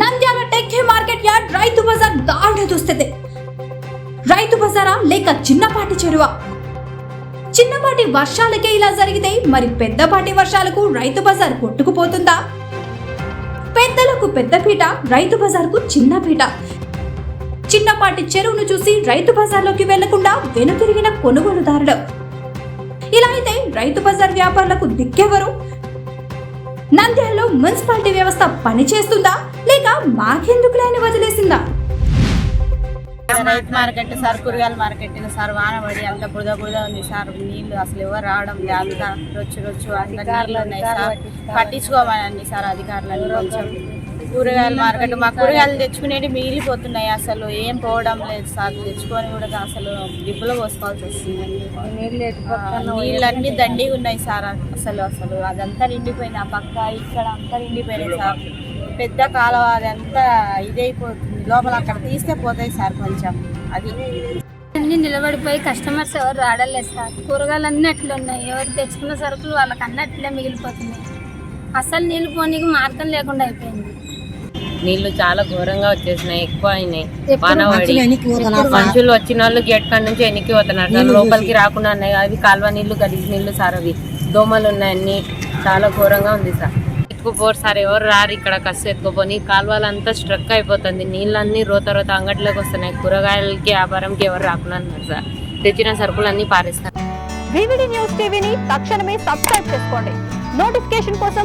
Nandyal టెక్కే market yard Rythu Bazar దారుణ దుస్థితి. రైతు బజారా లేక చిన్నపాటి చెరువా? చిన్నపాటి వర్షాలకే ఇలా జరిగితే మరి పెద్దపాటి వర్షాలకు రైతు బజార్ కొట్టుకుపోతుందా? పెద్దలకు పెద్ద పీట రైతు బజార్కు చిన్న పీట. చిన్నపాటి చెరువును చూసి రైతు బజార్లోకి వెళ్ళకుండా వెనుతిరిగిన కొనుగోలుదారుడు ఇలా అయితే రైతు బజార్ వ్యాపారులకు దిక్కెవరు? నంద్యాలలో మున్సిపాలిటీ వ్యవస్థ పనిచేస్తుందా లేక మాకెందుకులే అని వదిలేసిందా? రైతు మార్కెట్ సార్ కూరగాయల మార్కెట్ సార్ వాన పడి అంత బురద బురద ఉంది సార్. నీళ్ళు అసలు ఎవరు రావడం లేదు. అంతా రొచ్చు రొచ్చు అంత నీళ్ళు ఉన్నాయి సార్. పట్టించుకోమనండి సార్ అధికారులను కొంచెం. కూరగాయల మార్కెట్ మా కూరగాయలు తెచ్చుకునేవి మిగిలిపోతున్నాయి అసలు. ఏం పోవడం లేదు సార్. తెచ్చుకొని కూడా అసలు దిబ్బలో పోసుకోవాల్సి వస్తుంది. నీళ్ళన్నీ దండిగా ఉన్నాయి సార్. అసలు అసలు అదంతా నిండిపోయింది. ఆ పక్క ఇక్కడ అంతా నిండిపోయినాయి సార్. పెద్ద కాలువ అదంతా ఇదైపోతుంది. లోపల అక్కడ తీస్తే పోతాయి సార్ కొంచెం. అది అన్ని నిలబడిపోయి కస్టమర్స్ ఎవరు రావడలేదు సార్. కూరగాయలు అన్నీ అట్లా ఉన్నాయి. ఎవరు తెచ్చుకున్న సరుకులు వాళ్ళకి అన్నీ అట్లే మిగిలిపోతున్నాయి. అసలు నీళ్ళు పోనీకి మార్గం లేకుండా అయిపోయింది. నీళ్ళు చాలా ఘోరంగా వచ్చేసినాయి ఎక్కువ అయినాయి మనుషులు వచ్చిన వాళ్ళు గేట్ కాడ నుంచి ఎన్నికి పోతున్నారు. సార్ లోపలికి రాకుండా ఉన్నాయి. అవి కాలువ నీళ్ళు గలీజ్ నీళ్ళు సార్ అవి. దోమలు ఉన్నాయి అన్ని. చాలా ఘోరంగా ఉంది సార్. ఎత్తుకుపోరు సార్. ఎవరు రారు ఇక్కడ కసి ఎత్తుకుపోని. కాలువలంతా స్ట్రక్ అయిపోతుంది. నీళ్ళన్నీ రోత రోత అంగట్లోకి వస్తున్నాయి. కూరగాయలకి వ్యాపారంకి ఎవరు రాకుండా ఉన్నారు సార్. తెచ్చిన సరుకులన్నీ పారేస్తారు. వివిడి న్యూస్ టీవీని తక్షణమే సబ్స్క్రైబ్ చేసుకోండి. నోటిఫికేషన్ కోసం